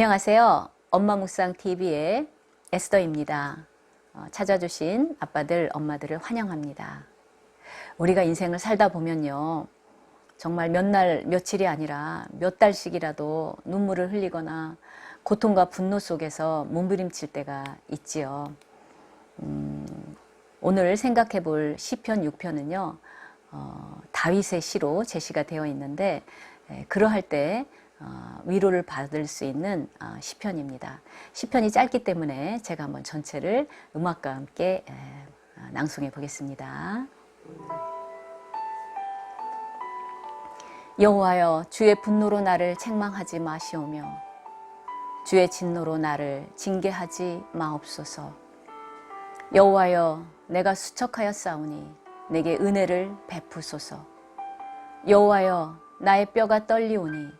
안녕하세요. 엄마 묵상 TV의 에스더입니다. 어, 찾아주신 아빠들, 엄마들을 환영합니다. 우리가 인생을 살다 보면요. 정말 몇 날, 며칠이 아니라 몇 달씩이라도 눈물을 흘리거나 고통과 분노 속에서 몸부림칠 때가 있지요. 음, 오늘 생각해 볼 시편 6편은요. 어, 다윗의 시로 제시가 되어 있는데 에, 그러할 때 어, 위로를 받을 수 있는 어, 시편입니다. 시편이 짧기 때문에 제가 한번 전체를 음악과 함께 에, 어, 낭송해 보겠습니다. 여호와여 주의 분노로 나를 책망하지 마시오며 주의 진노로 나를 징계하지 마옵소서. 여호와여 내가 수척하여 싸우니 내게 은혜를 베푸소서. 여호와여 나의 뼈가 떨리오니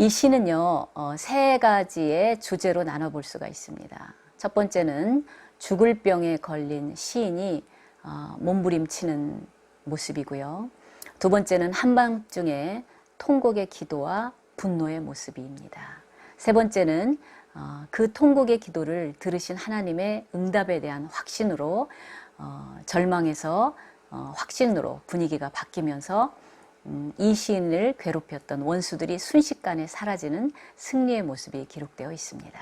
이 시는요, 어, 세 가지의 주제로 나눠볼 수가 있습니다. 첫 번째는 죽을 병에 걸린 시인이 어, 몸부림치는 모습이고요. 두 번째는 한밤중에 통곡의 기도와 분노의 모습입니다. 세 번째는 어, 그 통곡의 기도를 들으신 하나님의 응답에 대한 확신으로 어, 절망에서 어, 확신으로 분위기가 바뀌면서 음, 이 시인을 괴롭혔던 원수들이 순식간에 사라지는 승리의 모습이 기록되어 있습니다.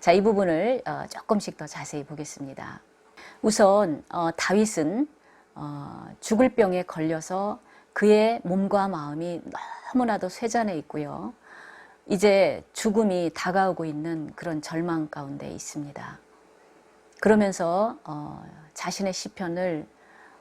자, 이 부분을 어, 조금씩 더 자세히 보겠습니다. 우선 어, 다윗은 어, 죽을 병에 걸려서 그의 몸과 마음이 너무나도 쇠잔해 있고요. 이제 죽음이 다가오고 있는 그런 절망 가운데 있습니다. 그러면서 어, 자신의 시편을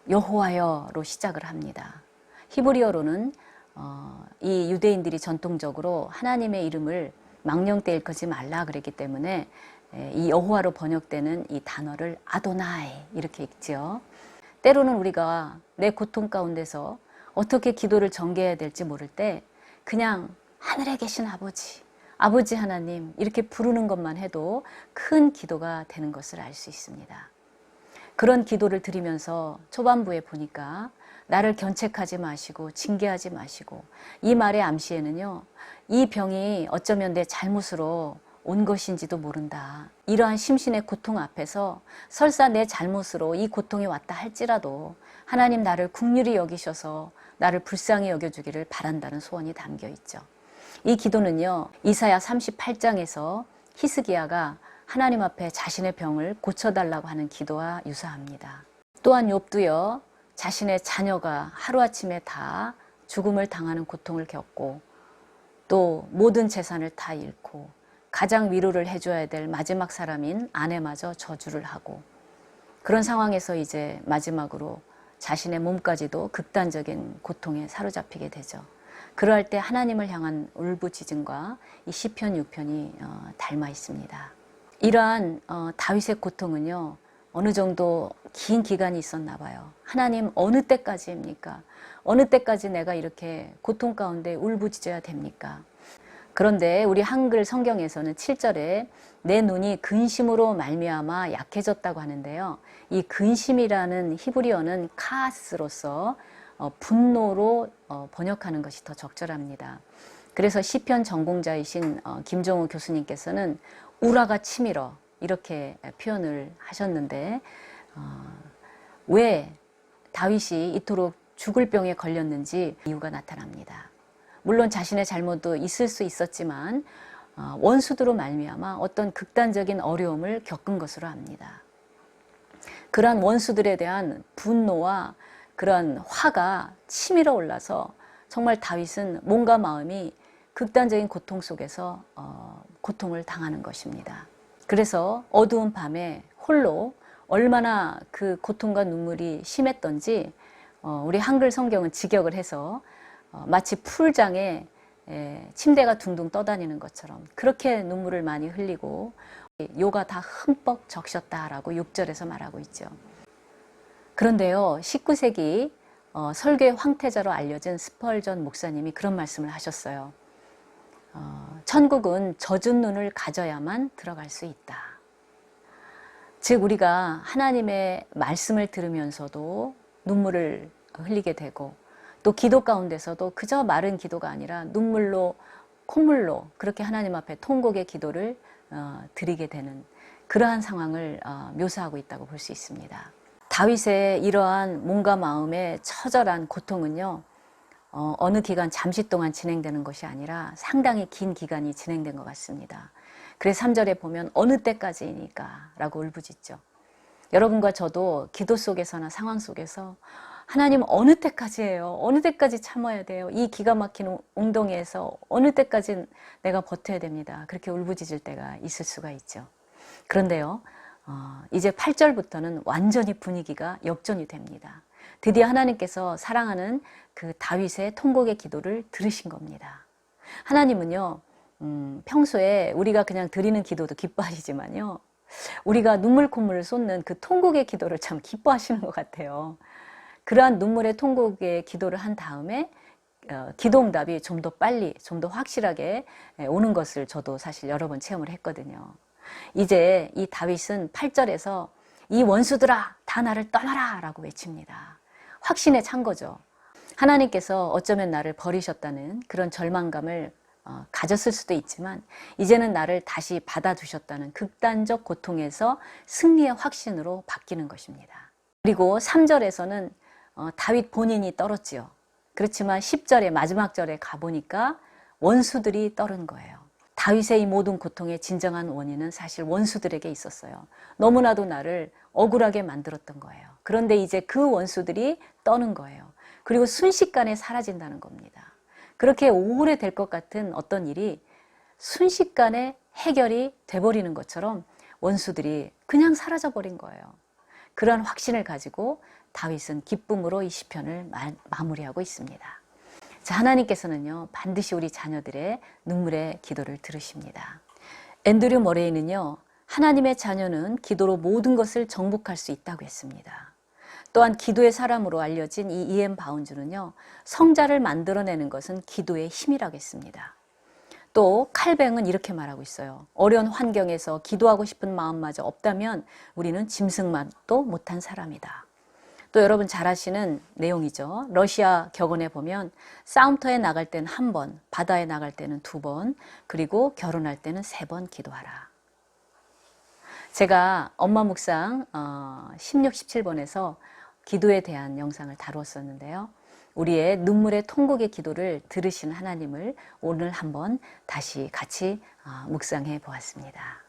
여호와여로 시작을 합니다. 히브리어로는 어, 이 유대인들이 전통적으로 하나님의 이름을 망령 때 일컫지 말라 그랬기 때문에 에, 이 여호와로 번역되는 이 단어를 아도나이 이렇게 읽지요. 때로는 우리가 내 고통 가운데서 어떻게 기도를 전개해야 될지 모를 때 그냥 하늘에 계신 아버지, 아버지 하나님 이렇게 부르는 것만 해도 큰 기도가 되는 것을 알 수 있습니다. 그런 기도를 드리면서 초반부에 보니까 나를 견책하지 마시고 징계하지 마시고 이 말의 암시에는요. 이 병이 어쩌면 내 잘못으로 온 것인지도 모른다. 이러한 심신의 고통 앞에서 설사 내 잘못으로 이 고통이 왔다 할지라도 하나님 나를 국률이 여기셔서 나를 불쌍히 여겨주기를 바란다는 소원이 담겨 있죠. 이 기도는요, 이사야 38장에서 히스기야가 하나님 앞에 자신의 병을 고쳐달라고 하는 기도와 유사합니다. 또한 욥도요, 자신의 자녀가 하루아침에 다 죽음을 당하는 고통을 겪고 또 모든 재산을 다 잃고 가장 위로를 해줘야 될 마지막 사람인 아내마저 저주를 하고 그런 상황에서 이제 마지막으로 자신의 몸까지도 극단적인 고통에 사로잡히게 되죠. 그러할 때 하나님을 향한 울부짖음과 이 시편 6편이 어, 닮아 있습니다. 이러한 어, 다윗의 고통은요 어느 정도 긴 기간이 있었나 봐요. 하나님 어느 때까지입니까? 어느 때까지 내가 이렇게 고통 가운데 울부짖어야 됩니까? 그런데 우리 한글 성경에서는 7절에 내 눈이 근심으로 말미암아 약해졌다고 하는데요. 이 근심이라는 히브리어는 카스로서 어, 분노로 어, 번역하는 것이 더 적절합니다. 그래서 시편 전공자이신 어, 김종우 교수님께서는 우라가 치밀어 이렇게 표현을 하셨는데 왜 다윗이 이토록 죽을 병에 걸렸는지 이유가 나타납니다. 물론 자신의 잘못도 있을 수 있었지만 어, 원수들로 말미암아 어떤 극단적인 어려움을 겪은 것으로 압니다. 그러한 원수들에 대한 분노와 그런 화가 치밀어 올라서 정말 다윗은 몸과 마음이 극단적인 고통 속에서 어, 고통을 당하는 것입니다. 그래서 어두운 밤에 홀로 얼마나 그 고통과 눈물이 심했던지 어, 우리 한글 성경은 직역을 해서 어, 마치 풀장에 에, 침대가 둥둥 떠다니는 것처럼 그렇게 눈물을 많이 흘리고 요가 다 흠뻑 적셨다라고 6절에서 말하고 있죠. 그런데요, 19세기 어, 설교의 황태자로 알려진 스펄전 목사님이 그런 말씀을 하셨어요. 어, 천국은 젖은 눈을 가져야만 들어갈 수 있다. 즉, 우리가 하나님의 말씀을 들으면서도 눈물을 흘리게 되고 또 기도 가운데서도 그저 마른 기도가 아니라 눈물로 콧물로 그렇게 하나님 앞에 통곡의 기도를 어, 드리게 되는 그러한 상황을 어, 묘사하고 있다고 볼 수 있습니다. 다윗의 이러한 몸과 마음의 처절한 고통은요, 어, 어느 기간 잠시 동안 진행되는 것이 아니라 상당히 긴 기간이 진행된 것 같습니다. 그래서 3절에 보면 어느 때까지니까 라고 울부짖죠. 여러분과 저도 기도 속에서나 상황 속에서 하나님 어느 때까지예요? 어느 때까지 참아야 돼요? 이 기가 막힌 웅덩이에서 어느 때까지 내가 버텨야 됩니다. 그렇게 울부짖을 때가 있을 수가 있죠. 그런데요, 어, 이제 8절부터는 완전히 분위기가 역전이 됩니다. 드디어 하나님께서 사랑하는 그 다윗의 통곡의 기도를 들으신 겁니다. 하나님은요, 음, 평소에 우리가 그냥 드리는 기도도 기뻐하시지만요, 우리가 눈물 콧물을 쏟는 그 통곡의 기도를 참 기뻐하시는 것 같아요. 그러한 눈물의 통곡의 기도를 한 다음에 어, 기도응답이 좀 더 빨리, 좀 더 확실하게 예, 오는 것을 저도 사실 여러 번 체험을 했거든요. 이제 이 다윗은 8절에서 이 원수들아, 다 나를 떠나라! 라고 외칩니다. 확신에 찬 거죠. 하나님께서 어쩌면 나를 버리셨다는 그런 절망감을 어, 가졌을 수도 있지만 이제는 나를 다시 받아두셨다는 극단적 고통에서 승리의 확신으로 바뀌는 것입니다. 그리고 3절에서는 어, 다윗 본인이 떨었지요. 그렇지만 10절의 마지막 절에 가보니까 원수들이 떨은 거예요. 다윗의 이 모든 고통의 진정한 원인은 사실 원수들에게 있었어요. 너무나도 나를 억울하게 만들었던 거예요. 그런데 이제 그 원수들이 떠는 거예요. 그리고 순식간에 사라진다는 겁니다. 그렇게 오래될 것 같은 어떤 일이 순식간에 해결이 돼버리는 것처럼 원수들이 그냥 사라져버린 거예요. 그러한 확신을 가지고 다윗은 기쁨으로 이 시편을 마무리하고 있습니다. 자, 하나님께서는요, 반드시 우리 자녀들의 눈물의 기도를 들으십니다. 앤드류 머레이는요, 하나님의 자녀는 기도로 모든 것을 정복할 수 있다고 했습니다. 또한 기도의 사람으로 알려진 이 이엠 바운즈는요, 성자를 만들어내는 것은 기도의 힘이라고 했습니다. 또 칼뱅은 이렇게 말하고 있어요. 어려운 환경에서 기도하고 싶은 마음마저 없다면 우리는 짐승만도 못한 사람이다. 또 여러분 잘 아시는 내용이죠. 러시아 격언에 보면 싸움터에 나갈 때는 한 번, 바다에 나갈 때는 두 번, 그리고 결혼할 때는 세 번 기도하라. 제가 엄마 묵상 16, 17번에서 기도에 대한 영상을 다루었었는데요. 우리의 눈물의 통곡의 기도를 들으신 하나님을 오늘 한번 다시 같이 어, 묵상해 보았습니다.